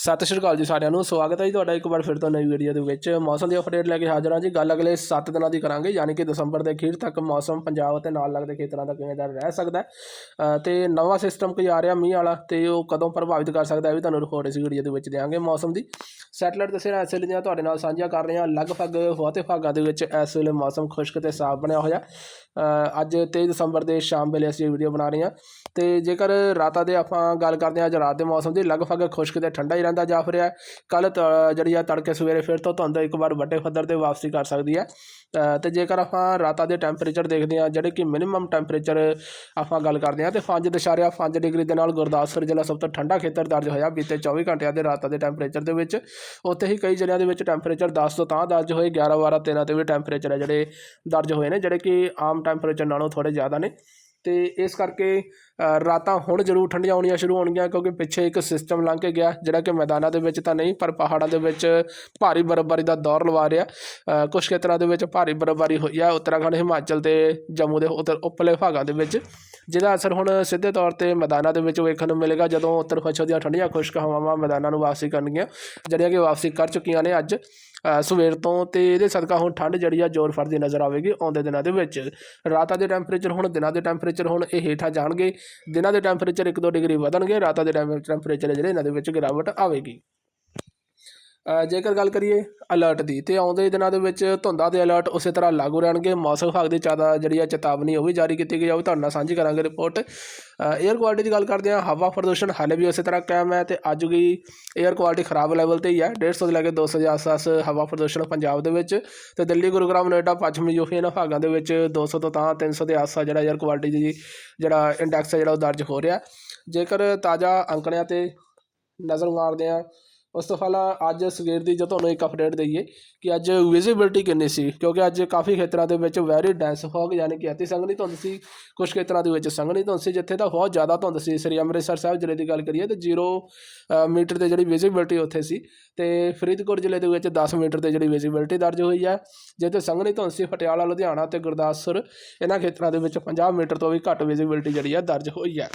ਸਤਿ ਸ਼੍ਰੀ ਅਕਾਲ ਜੀ ਸਾਰਿਆਂ ਨੂੰ, ਸਵਾਗਤ ਹੈ ਜੀ ਤੁਹਾਡਾ ਇੱਕ ਵਾਰ ਫਿਰ ਤੋਂ ਨਵੀਂ ਵੀਡੀਓ ਦੇ ਵਿੱਚ। ਮੌਸਮ ਦੀ ਅਪਡੇਟ ਲੈ ਕੇ ਹਾਜ਼ਰ ਹਾਂ ਜੀ। ਗੱਲ ਅਗਲੇ 7 ਦਿਨਾਂ ਦੀ ਕਰਾਂਗੇ, ਯਾਨੀ ਕਿ ਦਸੰਬਰ ਦੇ ਅਖੀਰ ਤੱਕ ਮੌਸਮ ਪੰਜਾਬ ਅਤੇ ਨਾਲ ਲੱਗਦੇ ਖੇਤਰਾਂ ਦਾ ਕਿਵੇਂ ਦਾ ਰਹਿ ਸਕਦਾ ਹੈ। ਤੇ ਨਵਾਂ ਸਿਸਟਮ ਕੋਈ ਆ ਰਿਹਾ ਮੀਂਹ ਵਾਲਾ, ਤੇ ਉਹ ਕਦੋਂ ਪ੍ਰਭਾਵਿਤ ਕਰ ਸਕਦਾ ਹੈ ਇਹ ਵੀ ਤੁਹਾਨੂੰ ਰਿਪੋਰਟ ਇਸ ਵੀਡੀਓ ਦੇ ਵਿੱਚ ਦਿਆਂਗੇ ਮੌਸਮ ਦੀ। ਸੈਟਲਾਈਟ ਦੱਸੇ ਇਸ ਵੇਲੇ ਦੀਆਂ ਤੁਹਾਡੇ ਨਾਲ ਸਾਂਝੀਆਂ ਕਰ ਰਹੇ ਹਾਂ ਲਗਭਗ ਬਹੁਤੇ ਭਾਗਾਂ ਦੇ ਵਿੱਚ ਇਸ ਵੇਲੇ ਮੌਸਮ ਖੁਸ਼ਕ ਤੇ ਸਾਫ਼ ਬਣਿਆ ਹੋਇਆ। ਅੱਜ 23 ਦਸੰਬਰ ਦੇ ਸ਼ਾਮ ਵੇਲੇ ਅਸੀਂ ਵੀਡੀਓ ਬਣਾ ਰਹੇ ਹਾਂ। ਤੇ ਜੇਕਰ ਰਾਤਾਂ ਦੇ ਆਪਾਂ ਗੱਲ ਕਰਦੇ ਹਾਂ ਅੱਜ ਰਾਤ ਦੇ ਮੌਸਮ ਦੀ ਲਗਭਗ ਖੁਸ਼ਕ ਤੇ ਠੰਡਾ ਹੀ ਰਹਿੰਦਾ ਜਾ ਰਿਹਾ ਕੱਲ ਜਿਹੜੀ ਆ ਤੜਕੇ ਸਵੇਰੇ ਫਿਰ ਤੋਂ ਧੁੰਦ ਇੱਕ ਵਾਰ ਵੱਡੇ ਪੱਧਰ ਤੇ ਵਾਪਸੀ ਕਰ ਸਕਦੀ ਹੈ। ਅ, ਤੇ ਜੇਕਰ ਆਪਾਂ ਰਾਤਾਂ ਦੇ ਟੈਂਪਰੇਚਰ ਦੇਖਦੇ ਹਾਂ ਜਿਹੜੇ ਕਿ ਮਿਨੀਮਮ ਟੈਂਪਰੇਚਰ ਆਪਾਂ ਗੱਲ ਕਰਦੇ ਹਾਂ ਤੇ 5.5 ਡਿਗਰੀ ਦੇ ਨਾਲ ਗੁਰਦਾਸਪੁਰ ਜ਼ਿਲ੍ਹਾ ਸਭ ਤੋਂ ਠੰਡਾ ਖੇਤਰ ਦਰਜ ਹੋਇਆ ਬੀਤੇ 24 ਘੰਟਿਆਂ ਦੇ ਰਾਤਾਂ ਦੇ ਟੈਂਪਰੇਚਰ ਦੇ ਵਿੱਚ। ਉੱਥੇ ਹੀ ਕਈ ਜ਼ਿਲ੍ਹਿਆਂ ਦੇ ਵਿੱਚ ਟੈਂਪਰੇਚਰ 10 ਤੋਂ ਤਾਂ ਦਰਜ ਹੋਏ 11 12 13 ਤੇ ਵੀ ਟੈਂਪਰੇਚਰ ਹੈ ਜਿਹੜੇ ਦਰਜ ਹੋਏ ਨੇ ਜਿਹੜੇ ਕਿ ਆਮ ਟੈਂਪਰੇਚਰ ਨਾਲੋਂ ਥੋੜੇ ਜ਼ਿਆਦਾ ਨੇ। ਤੇ ਇਸ ਕਰਕੇ ਰਾਤਾਂ ਹੁਣ ਜ਼ਰੂਰ ਠੰਡੀਆਂ ਹੋਣੀਆਂ ਸ਼ੁਰੂ ਹੋਣਗੀਆਂ ਕਿਉਂਕਿ ਪਿੱਛੇ ਇੱਕ ਸਿਸਟਮ ਲੰਘ ਕੇ ਗਿਆ ਜਿਹੜਾ ਕਿ ਮੈਦਾਨਾਂ ਦੇ ਵਿੱਚ ਤਾਂ ਨਹੀਂ ਪਰ ਪਹਾੜਾਂ ਦੇ ਵਿੱਚ ਭਾਰੀ ਬਰਫ਼ਬਾਰੀ ਦਾ ਦੌਰ ਲਵਾ ਰਿਹਾ। ਅ, ਕੁਝ ਖੇਤਰਾਂ ਦੇ ਵਿੱਚ ਭਾਰੀ ਬਰਫ਼ਬਾਰੀ ਹੋਈ ਆ ਉੱਤਰਾਖੰਡ ਹਿਮਾਚਲ ਤੇ ਜੰਮੂ ਦੇ ਉੱਤਰ ਉੱਪਰਲੇ ਭਾਗਾਂ ਦੇ ਵਿੱਚ। ਜਿਹਦਾ ਅਸਰ ਹੁਣ ਸਿੱਧੇ ਤੌਰ ਤੇ ਮੈਦਾਨਾਂ ਦੇ ਵਿੱਚ ਵੇਖਣ ਨੂੰ ਮਿਲੇਗਾ, ਜਦੋਂ ਉੱਤਰ ਪੱਛਮ ਦੀਆਂ ਠੰਡੀਆਂ ਖੁਸ਼ਕ ਹਵਾਵਾਂ ਮੈਦਾਨਾਂ ਨੂੰ ਵਾਪਸੀ ਕਰਨਗੀਆਂ। ਜਿਹੜੀਆਂ ਕਿ ਵਾਪਸੀ ਕਰ ਚੁੱਕੀਆਂ ਨੇ ਅੱਜ ਸਵੇਰ ਤੋਂ ਤੇ ਇਹਦੇ ਸਦਕਾ ਹੁਣ ਠੰਡ ਜਿਹੜੀ ਆ ਜ਼ੋਰ ਫੜਦੀ ਨਜ਼ਰ ਆਵੇਗੀ ਆਉਂਦੇ ਦਿਨਾਂ ਦੇ ਵਿੱਚ। ਰਾਤਾਂ ਦੇ ਟੈਂਪਰੇਚਰ ਹੁਣ ਦਿਨਾਂ ਦੇ ਟੈਂਪਰੇਚਰ ਹੁਣ ਇਹ ਹੇਠਾਂ ਜਾਣਗੇ। ਦਿਨਾਂ ਦੇ ਟੈਂਪਰੇਚਰ 1-2 ਡਿਗਰੀ ਵਧਣਗੇ, ਰਾਤਾਂ ਦੇ ਟੈਂਪਰੇਚਰ ਜਿਹੜੇ ਇਹਨਾਂ ਦੇ ਵਿੱਚ ਗਿਰਾਵਟ ਆਵੇਗੀ। ਜੇਕਰ ਗੱਲ ਕਰੀਏ ਅਲਰਟ ਦੀ, ਤੇ ਆਉਂਦੇ ਦਿਨਾਂ ਦੇ ਵਿੱਚ ਧੁੰਦਾਂ ਦੇ ਅਲਰਟ ਉਸੇ ਤਰ੍ਹਾਂ ਲਾਗੂ ਰਹਿਣਗੇ। ਮੌਸਮ ਵਿਭਾਗ ਦੀ ਚਾਦਾ ਜਿਹੜੀ ਆ ਚੇਤਾਵਨੀ ਉਹ ਵੀ ਜਾਰੀ ਕੀਤੀ ਗਈ ਆ। ਉਹ ਤੁਹਾਡੇ ਨਾਲ ਸਾਂਝੀ ਕਰਾਂਗੇ ਰਿਪੋਰਟ 에ਅਰ ਕੁਆਲਿਟੀ ਦੀ ਗੱਲ ਕਰਦੇ ਆ ਹਵਾ ਪ੍ਰਦੂਸ਼ਣ ਹਾਲੇ ਵੀ ਉਸੇ ਤਰ੍ਹਾਂ ਕਾਇਮ ਹੈ ਤੇ ਅੱਜ ਵੀ 에ਅਰ ਕੁਆਲਿਟੀ ਖਰਾਬ ਲੈਵਲ ਤੇ ਹੀ ਹੈ। 150 ਤੋਂ ਲੈ ਕੇ 200 ਦੇ ਆਸ-ਪਾਸ ਹਵਾ ਪ੍ਰਦੂਸ਼ਣ ਪੰਜਾਬ ਦੇ ਵਿੱਚ ਤੇ ਦਿੱਲੀ, ਗੁਰੂਗ੍ਰਾਮ, ਨੋਇਡਾ, ਪੱਛਮੀ ਯੂਪੀ ਇਹਨਾਂ ਭਾਗਾਂ ਦੇ ਵਿੱਚ 200 ਤੋਂ ਤਾਂ 300 ਦੇ ਆਸ-ਪਾਸ ਜਿਹੜਾ 에ਅਰ ਕੁਆਲਿਟੀ ਦੀ ਜਿਹੜਾ ਇੰਡੈਕਸ ਹੈ ਜਿਹੜਾ ਉਹ ਦਰਜ ਹੋ ਰਿਹਾ। ਜੇਕਰ ਤਾਜ਼ਾ ਅੰਕੜਿਆਂ ਤੇ ਨਜ਼ਰ ਮਾਰਦੇ ਆ ਉਸ ਤੋਂ ਪਹਿਲਾਂ ਅੱਜ ਸਵੇਰ ਦੀ ਜੋ ਤੁਹਾਨੂੰ ਇੱਕ ਅਪਡੇਟ ਦਈਏ ਕਿ ਅੱਜ ਵਿਜ਼ਿਬਿਲਟੀ ਕਿੰਨੀ ਸੀ, ਕਿਉਂਕਿ ਅੱਜ ਕਾਫੀ ਖੇਤਰਾਂ ਦੇ ਵਿੱਚ ਵੈਰੀ ਡੈਂਸ ਫੌਗ ਯਾਨੀ ਕਿ ਅਤੀ ਸੰਘਣੀ ਧੁੰਦ ਸੀ ਕੁਝ ਖੇਤਰਾਂ ਦੇ ਵਿੱਚ ਸੰਘਣੀ ਧੁੰਦ ਸੀ, ਜਿੱਥੇ ਤਾਂ ਬਹੁਤ ਜ਼ਿਆਦਾ ਧੁੰਦ ਸੀ, ਸ੍ਰੀ ਅੰਮ੍ਰਿਤਸਰ ਸਾਹਿਬ ਜ਼ਿਲ੍ਹੇ ਦੀ ਗੱਲ ਕਰੀਏ ਤੇ 0 ਮੀਟਰ ਤੇ ਜਿਹੜੀ ਵਿਜ਼ਿਬਿਲਟੀ ਉੱਥੇ ਸੀ ਤੇ ਫਰੀਦਕੋਟ ਜ਼ਿਲ੍ਹੇ ਦੇ ਵਿੱਚ 10 ਮੀਟਰ ਤੇ ਜਿਹੜੀ ਵਿਜ਼ਿਬਿਲਟੀ ਦਰਜ ਹੋਈ ਹੈ, ਜਿੱਥੇ ਸੰਘਣੀ ਧੁੰਦ ਸੀ, ਪਟਿਆਲਾ, ਲੁਧਿਆਣਾ ਤੇ ਗੁਰਦਾਸਪੁਰ, ਇਹਨਾਂ ਖੇਤਰਾਂ ਦੇ ਵਿੱਚ 50 ਮੀਟਰ ਤੋਂ ਵੀ ਘੱਟ ਵਿਜ਼ਿਬਿਲਟੀ ਜਿਹੜੀ ਹੈ ਦਰਜ ਹੋਈ ਹੈ।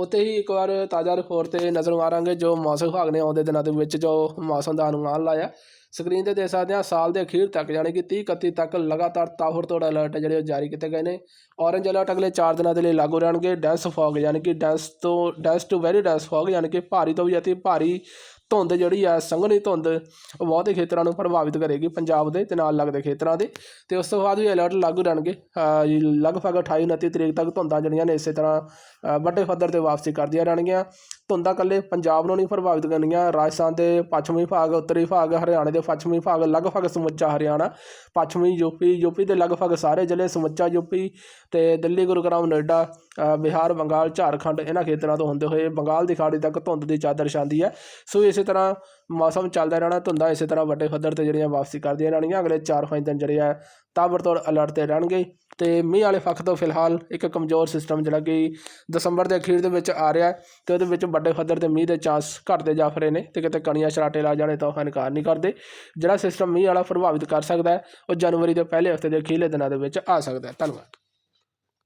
ਉੱਥੇ ਹੀ ਇੱਕ ਵਾਰ ਤਾਜ਼ਾ ਰਿਪੋਰਟ ਤੇ ਨਜ਼ਰ ਮਾਰਾਂਗੇ ਜੋ ਮੌਸਮ ਵਿਭਾਗ ਨੇ ਆਉਂਦੇ ਦਿਨਾਂ ਦੇ ਵਿੱਚ ਜੋ ਮੌਸਮ ਦਾ ਅਨੁਮਾਨ ਲਾਇਆ। ਸਕਰੀਨ ਤੇ ਦੇਖ ਸਕਦੇ ਹਾਂ, ਸਾਲ ਦੇ ਅਖੀਰ ਤੱਕ ਯਾਨੀ ਕਿ 30 31 ਤੱਕ ਲਗਾਤਾਰ ਤਾਬੜਤੋੜ ਅਲਰਟ ਜਿਹੜੇ ਉਹ ਜਾਰੀ ਕੀਤੇ ਗਏ ਨੇ। ਔਰੇਂਜ ਅਲਰਟ ਅਗਲੇ 4 ਦਿਨਾਂ ਦੇ ਲਈ ਲਾਗੂ ਰਹਿਣਗੇ। ਡੈਂਸ ਫੌਗ ਯਾਨੀ ਕਿ ਡੈਂਸ ਤੋਂ dense to very dense fog ਯਾਨੀ ਕਿ ਭਾਰੀ ਤੋਂ ਵੀ ਅਤੀ ਭਾਰੀ ਧੁੰਦ ਜਿਹੜੀ ਆ, ਸੰਘਣੀ ਧੁੰਦ ਉਹ ਬਹੁਤੇ ਖੇਤਰਾਂ ਨੂੰ ਪ੍ਰਭਾਵਿਤ ਕਰੇਗੀ ਪੰਜਾਬ ਦੇ ਤੇ ਨਾਲ ਲੱਗਦੇ ਖੇਤਰਾਂ ਦੇ। ਤੇ ਉਸ ਤੋਂ ਬਾਅਦ ਵੀ ਅਲਰਟ ਲਾਗੂ ਰਹਿਣਗੇ। ਲਗਭਗ 28 29 ਤਰੀਕ ਤੱਕ ਧੁੰਦਾਂ ਜਿਹੜੀਆਂ ਨੇ ਇਸੇ ਤਰ੍ਹਾਂ ਵੱਡੇ ਪੱਧਰ ਤੇ ਵਾਪਸੀ ਕਰਦੀਆਂ ਰਹਿਣਗੀਆਂ। ਧੁੰਦਾਂ ਇਕੱਲੇ ਪੰਜਾਬ ਨੂੰ ਨਹੀਂ ਪ੍ਰਭਾਵਿਤ ਕਰਨੀਆਂ ਰਾਜਸਥਾਨ ਦੇ ਪੱਛਮੀ ਭਾਗ, ਉੱਤਰੀ ਭਾਗ, ਹਰਿਆਣੇ ਦੇ ਪੱਛਮੀ ਭਾਗ, ਲਗਭਗ ਸਮੁੱਚਾ ਹਰਿਆਣਾ, ਪੱਛਮੀ ਯੂਪੀ ਯੂਪੀ ਦੇ ਲਗਭਗ ਸਾਰੇ ਜ਼ਿਲ੍ਹੇ ਸਮੁੱਚਾ ਯੂਪੀ ਤੇ ਦਿੱਲੀ, ਗੁਰੂਗ੍ਰਾਮ, ਨੋਇਡਾ ਬਿਹਾਰ, ਬੰਗਾਲ, ਝਾਰਖੰਡ ਇਹਨਾਂ ਖੇਤਰਾਂ ਤੋਂ ਹੁੰਦੇ ਹੋਏ ਬੰਗਾਲ ਦੀ ਖਾੜੀ ਤੱਕ ਧੁੰਦ ਦੀ ਚਾਦਰ ਛਾਂਦੀ ਹੈ। ਸੋ ਇਸ ਇਸੇ ਤਰ੍ਹਾਂ ਮੌਸਮ ਚੱਲਦਾ ਰਹਿਣਾ, ਧੁੰਦਾਂ ਇਸੇ ਤਰ੍ਹਾਂ ਵੱਡੇ ਪੱਧਰ ਤੇ ਜਿਹੜੀਆਂ ਵਾਪਸੀ ਕਰਦੀਆਂ ਰਹਿਣਗੀਆਂ, ਅਗਲੇ 4-5 ਦਿਨ ਜਿਹੜੇ ਆ ਤਾਬੜਤੋੜ ਅਲਰਟ ਤੇ ਰਹਿਣਗੇ। ਤੇ ਮੀਂਹ ਵਾਲੇ ਫੱਕ ਤੋਂ ਫਿਲਹਾਲ ਇੱਕ ਕਮਜ਼ੋਰ ਸਿਸਟਮ ਜਿਹੜਾ ਕਿ ਦਸੰਬਰ ਦੇ ਅਖੀਰ ਦੇ ਵਿੱਚ ਆ ਰਿਹਾ ਹੈ ਤੇ ਉਹਦੇ ਵਿੱਚ ਵੱਡੇ ਪੱਧਰ ਤੇ ਮੀਂਹ ਦੇ ਚਾਂਸ ਘਟਦੇ ਜਾ ਰਹੇ ਨੇ ਤੇ ਕਿਤੇ ਕਣੀਆਂ ਛਰਾਟੇ ਲਾ ਜਾਣੇ ਤਾਂ ਉਹ ਇਨਕਾਰ ਨਹੀਂ ਕਰਦੇ। ਜਿਹੜਾ ਸਿਸਟਮ ਮੀਂਹ ਵਾਲਾ ਪ੍ਰਭਾਵਿਤ ਕਰ ਸਕਦਾ ਹੈ, ਉਹ ਜਨਵਰੀ ਦੇ ਪਹਿਲੇ ਹਫ਼ਤੇ ਦੇ ਅਖੀਰਲੇ ਦਿਨਾਂ ਦੇ ਵਿੱਚ ਆ ਸਕਦਾ ਹੈ। ਧੰਨਵਾਦ।